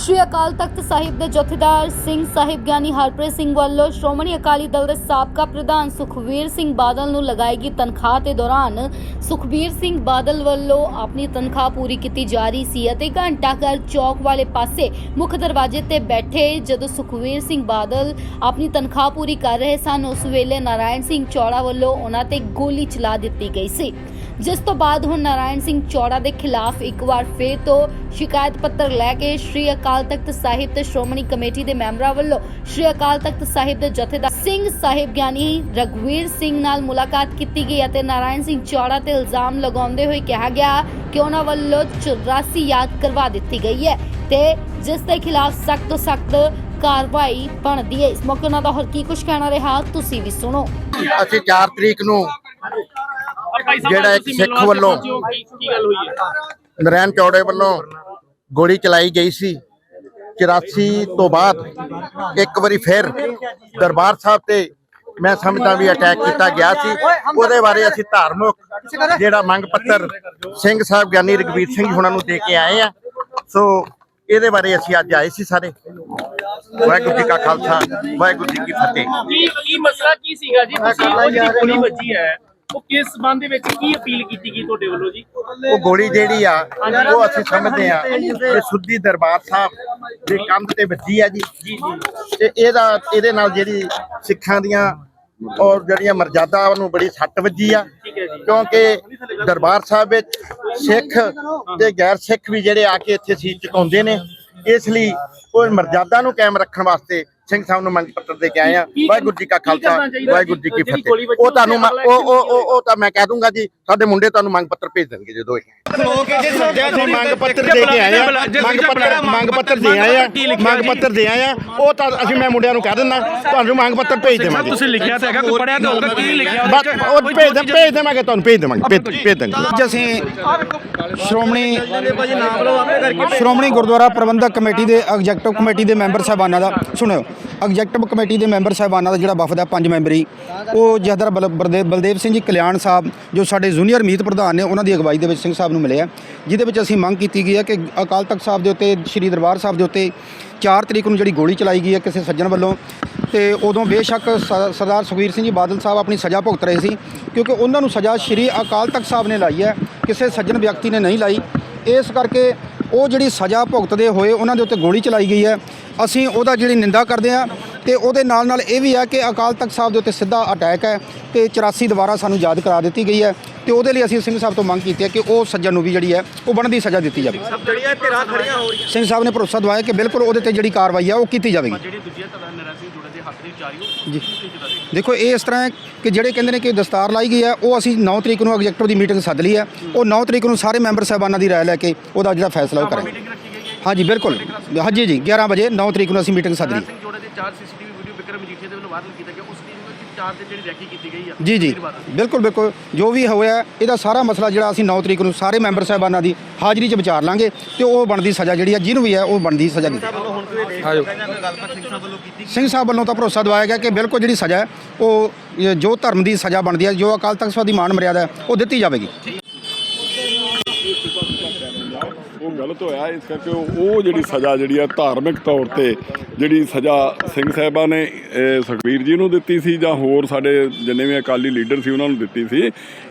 ਸ਼੍ਰੀ ਅਕਾਲ ਤਖਤ ਸਾਹਿਬ ਦੇ ਜਥੇਦਾਰ ਸਿੰਘ ਸਾਹਿਬ ਗਿਆਨੀ ਹਰਪ੍ਰੀਤ ਸਿੰਘ ਵੱਲੋਂ ਸ਼੍ਰੋਮਣੀ ਅਕਾਲੀ ਦਲ ਦੇ ਸਾਬਕਾ ਪ੍ਰਧਾਨ ਸੁਖਵੀਰ ਸਿੰਘ ਬਾਦਲ ਨੂੰ ਲਗਾਈ ਗਈ ਤਨਖਾਹ ਦੇ ਦੌਰਾਨ। ਸੁਖਬੀਰ ਸਿੰਘ ਬਾਦਲ ਵੱਲੋਂ ਆਪਣੀ ਤਨਖਾਹ ਪੂਰੀ ਕੀਤੀ ਜਾ ਰਹੀ ਸੀ ਅਤੇ ਘੰਟਾ ਘਰ ਚੌਕ ਵਾਲੇ ਪਾਸੇ ਮੁੱਖ ਦਰਵਾਜ਼ੇ ਤੇ ਬੈਠੇ ਜਦੋਂ ਸੁਖਵੀਰ ਸਿੰਘ ਬਾਦਲ ਆਪਣੀ ਤਨਖਾਹ ਪੂਰੀ ਕਰ ਰਹੇ ਸਨ, ਉਸ ਵੇਲੇ ਨਾਰਾਇਣ ਸਿੰਘ ਚੌੜਾ ਵੱਲੋਂ ਉਹਨਾਂ ਤੇ ਗੋਲੀ ਚਲਾ ਦਿੱਤੀ ਗਈ ਸੀ। ਜਿਸ ਤੋਂ ਬਾਅਦ ਹੁਣ ਨਾਰਾਇਣ ਸਿੰਘ ਚੌੜਾ ਦੇ ਖਿਲਾਫ ਇੱਕ ਵਾਰ ਫੇਰ ਤੋਂ ਸ਼ਿਕਾਇਤ ਪੱਤਰ ਲੈ ਕੇ ਸ਼੍ਰੀ ਅਕਾਲ ਤਖਤ ਸਾਹਿਬ ਤੇ ਸ਼੍ਰੋਮਣੀ ਕਮੇਟੀ ਦੇ ਮੈਂਬਰਾਂ ਵੱਲੋਂ ਸ਼੍ਰੀ ਅਕਾਲ ਤਖਤ ਸਾਹਿਬ ਦੇ ਜਥੇਦਾਰ ਸਿੰਘ ਸਾਹਿਬ ਗਿਆਨੀ ਰਗਵੀਰ ਸਿੰਘ ਨਾਲ ਮੁਲਾਕਾਤ ਕੀਤੀ ਗਈ ਅਤੇ ਨਾਰਾਇਣ ਸਿੰਘ ਚੌੜਾ ਤੇ ਇਲਜ਼ਾਮ ਲਗਾਉਂਦੇ ਹੋਏ ਕਿਹਾ ਗਿਆ ਕਿ ਉਹਨਾਂ ਵੱਲੋਂ 84 ਯਾਦ ਕਰਵਾ ਦਿੱਤੀ ਗਈ ਹੈ ਤੇ ਜਿਸ ਦੇ ਖਿਲਾਫ ਸਖਤ ਤੋਂ ਸਖਤ ਕਾਰਵਾਈ ਬਣਦੀ ਹੈ। ਇਸ ਮੌਕੇ ਉਹਨਾਂ ਦਾ ਹੋਰ ਕੀ ਕੁਝ ਕਹਿਣਾ ਰਿਹਾ, ਤੁਸੀਂ ਵੀ ਸੁਣੋ। ਅਸੀਂ 4 ਤਰੀਕ ਨੂੰ ਜਿਹੜਾ ਇੱਕ ਸਿੱਖ ਵੱਲੋਂ- ਕੀ ਕੀ ਗੱਲ ਹੋਈ ਹੈ? ਨਰੈਣ ਚੌੜੇ ਵੱਲੋਂ ਗੋਲੀ ਚਲਾਈ ਗਈ ਸੀ। 84 ਤੋਂ ਬਾਅਦ ਇੱਕ ਵਾਰੀ ਫਿਰ ਦਰਬਾਰ ਸਾਹਿਬ ਤੇ ਮੈਂ ਸਮਝਦਾ ਵੀ ਅਟੈਕ ਕੀਤਾ ਗਿਆ ਸੀ। ਉਹਦੇ ਬਾਰੇ ਅਸੀਂ ਧਾਰਮਿਕ ਜਿਹੜਾ ਮੰਗ ਪੱਤਰ ਸਿੰਘ ਸਾਹਿਬ ਗਿਆਨੀ ਰਗਵੀਰ ਸਿੰਘ ਜੀ ਹੁਣਾਂ ਨੂੰ ਦੇ ਕੇ ਆਏ ਆ। ਸੋ ਇਹਦੇ ਬਾਰੇ ਅਸੀਂ ਅੱਜ ਆਏ ਸੀ ਸਾਰੇ। ਵਾਹਿਗੁਰੂ ਜੀ ਕਾ ਖਾਲਸਾ ਵਾਹਿਗੁਰੂ ਜੀ ਕੀ ਫਤਿਹ। ਕੀ ਕੀ ਮਸਲਾ ਕੀ ਸੀਗਾ ਜੀ? ਤੁਸੀਂ ਉਹ ਜਿਹੜੀ ਗੋਲੀ ਵੱਜੀ ਹੈ। ਉਹ ਕਿਸ ਸੰਬੰਧ ਦੇ ਵਿੱਚ ਕੀ ਅਪੀਲ ਕੀਤੀ ਗਈ ਤੁਹਾਡੇ ਵੱਲੋਂ ਜੀ? ਉਹ ਗੋਲੀ ਜਿਹੜੀ ਆ ਉਹ ਅਸੀਂ ਸਮਝਦੇ ਆ ਕਿ ਸੁੱਧੀ ਦਰਬਾਰ ਸਾਹਿਬ ਦੇ ਕੰਧ ਤੇ ਵੱਜੀ ਆ ਜੀ। ਜੀ ਤੇ ਇਹਦਾ ਇਹਦੇ ਨਾਲ ਜਿਹੜੀ ਸਿੱਖਾਂ ਦੀਆਂ ਔਰ ਜਿਹੜੀਆਂ ਮਰਜ਼ਾਦਾ ਨੂੰ ਬੜੀ ਸੱਟ ਵੱਜੀ ਆ। ਕਿਉਂਕਿ ਦਰਬਾਰ ਸਾਹਿਬ ਵਿੱਚ ਸਿੱਖ ਤੇ ਗੈਰ ਸਿੱਖ ਵੀ ਜਿਹੜੇ ਆ ਕੇ ਇੱਥੇ ਸੀਸ ਝੁਕਾਉਂਦੇ ਨੇ ਇਸ ਲਈ ਉਹ ਮਰਜ਼ਾਦਾ ਨੂੰ ਕਾਇਮ ਰੱਖਣ ਵਾਸਤੇ ਸਿੰਘ ਸਾਹਿਬ ਨੂੰ ਮੰਗ ਪੱਤਰ ਦੇ ਕੇ ਆਏ ਆ। ਵਾਹਿਗੁਰੂ ਜੀ ਕਾ ਖਾਲਸਾ ਵਾਹਿਗੁਰੂ ਜੀ ਕੀ ਫਤਿਹ। ਉਹ ਤੁਹਾਨੂੰ ਉਹ ਉਹ ਉਹ ਉਹ ਤਾਂ ਮੈਂ ਕਹਿ ਦੂੰਗਾ ਜੀ ਸਾਡੇ ਮੁੰਡੇ ਤੁਹਾਨੂੰ ਮੰਗ ਪੱਤਰ ਭੇਜ ਦੇਣਗੇ ਜਦੋਂ ਇਹ ਅਸੀਂ ਮੰਗ ਪੱਤਰ ਦੇ ਕੇ ਆਏ ਆ ਮੰਗ ਪੱਤਰ ਮੰਗ ਪੱਤਰ ਦੇ ਆਏ ਆ ਮੰਗ ਪੱਤਰ ਦੇ ਆਏ ਆ ਉਹ ਤਾਂ ਅਸੀਂ ਮੈਂ ਮੁੰਡਿਆਂ ਨੂੰ ਕਹਿ ਦਿੰਦਾ ਤੁਹਾਨੂੰ ਮੰਗ ਪੱਤਰ ਭੇਜ ਦੇਵਾਂਗੇ। ਤੁਸੀਂ ਲਿਖਿਆ ਤਾਂ ਹੈਗਾ ਕੋਈ ਪੜਿਆ ਤਾਂ ਹੋਊਗਾ ਕੀ ਲਿਖਿਆ ਉਹ ਭੇਜ ਦੇ ਭੇਜ ਦੇਵਾਂਗੇ ਤੁਹਾਨੂੰ ਭੇਜ ਦੇਵਾਂਗੇ ਭੇਜ ਭੇਜ ਦੇਵਾਂਗੇ। ਅੱਜ ਅਸੀਂ ਸ਼੍ਰੋਮਣੀ ਸ਼੍ਰੋਮਣੀ ਗੁਰਦੁਆਰਾ ਪ੍ਰਬੰਧਕ ਕਮੇਟੀ ਦੇ ਐਗਜ਼ੈਕਟਿਵ ਕਮੇਟੀ ਦੇ ਮੈਂਬਰ ਸਾਹਿਬਾਨਾਂ ਦਾ ਸੁਣਿਓ। ਐਗਜ਼ੈਕਟਿਵ ਕਮੇਟੀ ਦੇ ਮੈਂਬਰ ਸਾਹਿਬਾਨਾਂ ਦਾ ਜਿਹੜਾ ਵਫਦ ਹੈ, ਪੰਜ ਮੈਂਬਰੀ, ਉਹ ਜਹਦਰ ਬਲਦੇਵ ਬਲਦੇਵ ਸਿੰਘ ਜੀ ਕਲਿਆਣ ਸਾਹਿਬ, ਜੋ ਸਾਡੇ ਜੂਨੀਅਰ ਮੀਤ ਪ੍ਰਧਾਨ ਨੇ, ਉਹਨਾਂ ਦੀ ਅਗਵਾਈ ਦੇ ਵਿੱਚ ਸਿੰਘ ਸਾਹਿਬ ਨੂੰ ਮਿਲੇ ਆ, ਜਿਹਦੇ ਵਿੱਚ ਅਸੀਂ ਮੰਗ ਕੀਤੀ ਗਈ ਹੈ ਕਿ ਅਕਾਲ ਤਖਤ ਸਾਹਿਬ ਦੇ ਉੱਤੇ, ਸ੍ਰੀ ਦਰਬਾਰ ਸਾਹਿਬ ਦੇ ਉੱਤੇ 4 ਤਰੀਕ ਨੂੰ ਜਿਹੜੀ ਗੋਲੀ ਚਲਾਈ ਗਈ ਹੈ ਕਿਸੇ ਸੱਜਣ ਵੱਲੋਂ, ਤੇ ਉਦੋਂ ਬੇਸ਼ੱਕ ਸਰਦਾਰ ਸੁਖਬੀਰ ਸਿੰਘ ਜੀ ਬਾਦਲ ਸਾਹਿਬ ਆਪਣੀ ਸਜ਼ਾ ਭੁਗਤ ਰਹੇ ਸੀ, ਕਿਉਂਕਿ ਉਹਨਾਂ ਨੂੰ ਸਜ਼ਾ ਸ੍ਰੀ ਅਕਾਲ ਤਖਤ ਸਾਹਿਬ ਨੇ ਲਾਈ ਹੈ, ਕਿਸੇ ਸੱਜਣ ਵਿਅਕਤੀ ਨੇ ਨਹੀਂ ਲਾਈ, ਇਸ ਕਰਕੇ ਉਹ ਜਿਹੜੀ ਸਜ਼ਾ ਭੁਗਤਦੇ ਹੋਏ ਉਹਨਾਂ ਦੇ ਉੱਤੇ ਗੋਲੀ ਚਲਾਈ ਗਈ ਹੈ। ਅਸੀਂ ਉਹਦਾ ਜਿਹੜੀ ਨਿੰਦਾ ਕਰਦੇ ਹਾਂ। ਤੇ ਉਹਦੇ ਨਾਲ ਨਾਲ ਇਹ ਵੀ ਹੈ ਕਿ ਅਕਾਲ ਤਖਤ ਸਾਹਿਬ ਦੇ ਉੱਤੇ ਸਿੱਧਾ ਅਟੈਕ ਹੈ ਤੇ 84 ਦੁਬਾਰਾ ਸਾਨੂੰ ਯਾਦ ਕਰਾ ਦਿੱਤੀ ਗਈ ਹੈ ਤੇ ਉਹਦੇ ਲਈ ਅਸੀਂ ਸਿੰਘ ਸਾਹਿਬ ਤੋਂ ਮੰਗ ਕੀਤੀ ਹੈ ਕਿ ਉਹ ਸੱਜਣ ਨੂੰ ਵੀ ਜਿਹੜੀ ਹੈ ਉਹ ਬਣਦੀ ਸਜ਼ਾ ਦਿੱਤੀ ਜਾਵੇ। ਜਿਹੜੀਆਂ ਧਿਰਾਂ ਖੜੀਆਂ ਹੋ ਰਹੀਆਂ। ਸਿੰਘ ਸਾਹਿਬ ਨੇ ਭਰੋਸਾ ਦਵਾਇਆ ਕਿ ਬਿਲਕੁਲ ਉਹਦੇ ਤੇ ਜਿਹੜੀ ਕਾਰਵਾਈ ਹੈ ਉਹ ਕੀਤੀ ਜਾਵੇਗੀ। ਜਿਹੜੀ ਦੂਜੀਆਂ ਤਰ੍ਹਾਂ ਨਰਾਸੀ ਜੁੜੇ ਦੇ ਹੱਥ ਦੀ ਚਾਰੀ ਹੋ ਜੀ। ਦੇਖੋ ਇਹ ਇਸ ਤਰ੍ਹਾਂ ਹੈ ਕਿ ਜਿਹੜੇ ਕਹਿੰਦੇ ਨੇ ਕਿ ਦਸਤਾਰ ਲਾਈ ਗਈ ਹੈ ਉਹ ਅਸੀਂ 9 ਤਰੀਕ ਨੂੰ ਐਗਜ਼ੈਕਟਿਵ ਦੀ ਮੀਟਿੰਗ ਸੱਦ ਲਈ ਹੈ। ਉਹ 9 ਤਰੀਕ ਨੂੰ ਸਾਰੇ ਮੈਂਬਰ ਸਾਹਿਬਾਨਾਂ ਦੀ ਰਾਏ ਲੈ ਕੇ ਉਹਦਾ ਜਿਹੜਾ ਫੈਸਲਾ ਉਹ ਕਰਾਂਗੇ। ਹਾਂਜੀ ਬਿਲਕੁਲ। ਹਾਂਜੀ ਜੀ 11 ਵਜੇ 9 ਤਰੀਕ ਨੂੰ ਅਸੀਂ ਮੀਟਿੰਗ ਸੱਦ ਲਈ। ਚਾਰ ਸੀਸੀਟੀਵੀ ਵੀਡੀਓ ਵਿਕਰਮ ਮਜੀਠੀਆ ਦੇ ਵੱਲੋਂ ਵਾਇਰਲ ਕੀਤਾ ਗਿਆ ਉਸ ਦੀ ਚਾਰ ਦੇ ਜਿਹੜੀ ਰੈਕੀ ਕੀਤੀ ਗਈ ਆ। ਜੀ ਜੀ। ਬਿਲਕੁਲ ਬਿਲਕੁਲ। ਜੋ ਵੀ ਹੋਇਆ ਇਹਦਾ ਸਾਰਾ ਮਸਲਾ ਜਿਹੜਾ ਅਸੀਂ 9 ਤਰੀਕ ਨੂੰ ਸਾਰੇ ਮੈਂਬਰ ਸਾਹਿਬਾਨਾਂ ਦੀ ਹਾਜ਼ਰੀ 'ਚ ਵਿਚਾਰ ਲਾਂਗੇ ਤੇ ਉਹ ਬਣਦੀ ਸਜ਼ਾ ਜਿਹੜੀ ਹੈ ਜਿਹਨੂੰ ਵੀ ਹੈ ਉਹ ਬਣਦੀ ਸਜ਼ਾ ਦਿੱਤੀ ਸਿੰਘ ਸਾਹਿਬ ਵੱਲੋਂ ਤਾਂ ਭਰੋਸਾ ਦਵਾਇਆ ਗਿਆ ਕਿ ਬਿਲਕੁਲ ਜਿਹੜੀ ਸਜ਼ਾ ਹੈ ਉਹ ਜੋ ਧਰਮ ਦੀ ਸਜ਼ਾ ਬਣਦੀ ਹੈ ਜੋ ਅਕਾਲ ਤਖਤ ਸਾਹਿਬ ਦੀ ਮਾਨ ਮਰਿਆਦਾ ਹੈ ਉਹ ਦਿੱਤੀ ਜਾਵੇਗੀ ਉਹ ਗਲਤ ਹੋਇਆ ਇਸ ਕਰਕੇ ਉਹ ਜਿਹੜੀ ਸਜ਼ਾ ਜਿਹੜੀ ਆ ਧਾਰਮਿਕ ਤੌਰ ਤੇ ਜਿਹੜੀ ਸਜ਼ਾ ਸਿੰਘ ਸਾਹਿਬਾਂ ਨੇ ਸੁਖਬੀਰ ਜੀ ਨੂੰ ਦਿੱਤੀ ਸੀ ਜਾਂ ਹੋਰ ਸਾਡੇ ਜਿੰਨੇ ਵੀ ਅਕਾਲੀ ਲੀਡਰ ਸੀ ਉਹਨਾਂ ਨੂੰ ਦਿੱਤੀ ਸੀ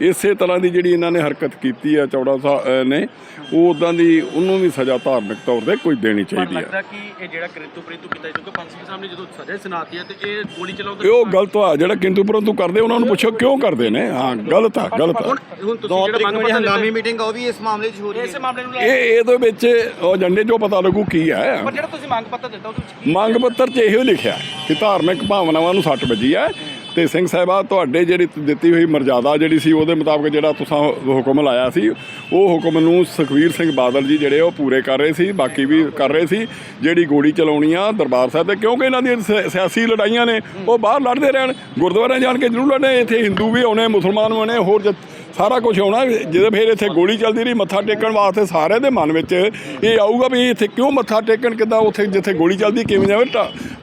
ਇਸੇ ਤਰ੍ਹਾਂ ਦੀ ਜਿਹੜੀ ਇਹਨਾਂ ਨੇ ਹਰਕਤ ਕੀਤੀ ਆ ਚੌੜਾ ਸਾਹਿਬ ਨੇ ਉਹ ਉਦਾਂ ਦੀ ਉਹਨੂੰ ਵੀ ਸਜ਼ਾ ਧਾਰਮਿਕ ਤੌਰ ਤੇ ਕੋਈ ਦੇਣੀ ਚਾਹੀਦੀ ਆ। ਲੱਗਦਾ ਕਿ ਇਹ ਜਿਹੜਾ ਕ੍ਰਿਤੂ ਪ੍ਰਿਤੂ ਕੀਤਾ ਕਿਉਂਕਿ ਪੰਜ ਸਿੰਘ ਸਾਹਿਬ ਨੇ ਜਦੋਂ ਸਜ਼ਾ ਸੁਣਾਤੀ ਹੈ ਤੇ ਇਹ ਗੋਲੀ ਚਲਾਉਣ ਇਹ ਉਹ ਗਲਤ ਆ ਜਿਹੜਾ ਕਿੰਤੂ ਪਰੰਤੂ ਕਰਦੇ ਉਹਨਾਂ ਨੂੰ ਪੁੱਛੋ ਕਿਉਂ ਕਰਦੇ ਨੇ? ਹਾਂ ਗਲਤ ਆ ਗਲਤ ਆ। ਹੁਣ ਤੁਸੀਂ ਜਿਹੜਾ ਮੰਗ ਪੱਤਰ ਹੰਗਾਮੀ ਮੀਟਿੰਗ ਉਹ ਵੀ ਇਸ ਮਾਮਲੇ 'ਚ ਹੋ ਰਹੀ ਇਸ ਮਾਮਲੇ ਨੂੰ ਲੈ ਇਹ ਇਹਦੇ ਵਿੱਚ ਉਹ ਏਜੰਡੇ 'ਚੋਂ ਪਤਾ ਲੱਗੂ ਕੀ ਹੈ। ਪਰ ਜਿਹੜਾ ਤੁਸੀਂ ਮੰਗ ਪੱਤਰ ਦਿੱਤਾ ਉਹਦੇ ਵਿੱਚ ਮੰਗ ਪੱਤਰ 'ਚ ਇਹੋ ਲਿਖਿਆ ਕਿ ਧਾਰਮਿਕ ਭਾਵਨਾਵਾਂ ਨੂੰ ਸੱਟ ਵੱਜੀ ਹੈ। ਤੇ ਸਿੰਘ ਸਾਹਿਬਾ ਤੁਹਾਡੇ ਜਿਹੜੀ ਦਿੱਤੀ ਹੋਈ ਮਰਜ਼ਾਦਾ ਜਿਹੜੀ ਸੀ ਉਹਦੇ ਮੁਤਾਬਕ ਜਿਹੜਾ ਤੁਸੀਂ ਹੁਕਮ ਲਾਇਆ ਸੀ ਉਹ ਹੁਕਮ ਨੂੰ ਸੁਖਵੀਰ ਸਿੰਘ ਬਾਦਲ ਜੀ ਜਿਹੜੇ ਉਹ ਪੂਰੇ ਕਰ ਰਹੇ ਸੀ ਬਾਕੀ ਵੀ ਕਰ ਰਹੇ ਸੀ। ਜਿਹੜੀ ਗੋਲੀ ਚਲਾਉਣੀ ਆ ਦਰਬਾਰ ਸਾਹਿਬ ਤੇ ਕਿਉਂਕਿ ਇਹਨਾਂ ਦੀਆਂ ਸਿ- ਸਿਆਸੀ ਲੜਾਈਆਂ ਨੇ ਉਹ ਬਾਹਰ ਲੜਦੇ ਰਹਿਣ। ਗੁਰਦੁਆਰੇ ਜਾਣ ਕੇ ਜ਼ਰੂਰ ਲੜਨੇ ਇੱਥੇ ਹਿੰਦੂ ਵੀ ਆਉਣੇ ਮੁਸਲਮਾਨ ਵੀ ਆਉਣੇ ਹੋਰ ਜ- ਸਾਰਾ ਕੁਝ ਆਉਣਾ ਜਦੋਂ ਫਿਰ ਇੱਥੇ ਗੋਲੀ ਚੱਲਦੀ ਰਹੀ ਮੱਥਾ ਟੇਕਣ ਵਾਸਤੇ ਸਾਰਿਆਂ ਦੇ ਮਨ ਵਿੱਚ ਇਹ ਆਊਗਾ ਵੀ ਇੱਥੇ ਕਿਉਂ ਮੱਥਾ ਟੇਕਣ ਕਿੱਦਾਂ ਉੱਥੇ ਜਿੱਥੇ ਗੋਲੀ ਚੱਲਦੀ ਕਿਵੇਂ ਜਾਵੇ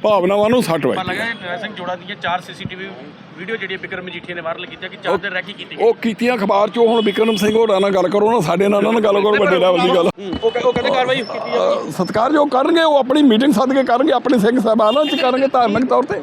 ਭਾਵਨਾਵਾਂ ਨੂੰ ਸੱਟ ਵੱਜ ਲੱਗਾ ਨਿਵਾਸ ਸਿੰਘ ਜੋੜਾ ਦੀਆਂ ਚਾਰ ਸੀਸੀਟੀਵੀ ਵੀਡੀਓ ਜਿਹੜੀ ਬਿਕਰਮ ਮਜੀਠੀਆ ਨੇ ਵਾਇਰਲ ਕੀਤੀ ਕਿ ਚਾਰ ਦਿਨ ਰਹਿ ਕੇ ਕੀਤੀ ਉਹ ਕੀਤੀਆਂ ਅਖਬਾਰ ਚੋਂ ਹੁਣ ਵਿਕਰਮ ਸਿੰਘ ਹੋਰਾਂ ਨਾਲ ਗੱਲ ਕਰੋ ਨਾ ਸਾਡੇ ਨਾਲ ਉਹਨਾਂ ਨਾਲ ਗੱਲ ਕਰੋ ਵੱਡੇ ਲੈਵਲ ਦੀ ਗੱਲ। ਉਹ ਕਹਿੰਦੇ ਕਾਰਵਾਈ ਕੀਤੀ ਸਤਿਕਾਰ ਜੋ ਕਰਨਗੇ ਉਹ ਆਪਣੀ ਮੀਟਿੰਗ ਸੱਦ ਕੇ ਕਰਨਗੇ ਆਪਣੇ ਸਿੰਘ ਸਾਹਿਬਾਨਾਂ ਚ ਕਰਨਗੇ ਧਾਰਮਿਕ ਤੌਰ ਤੇ।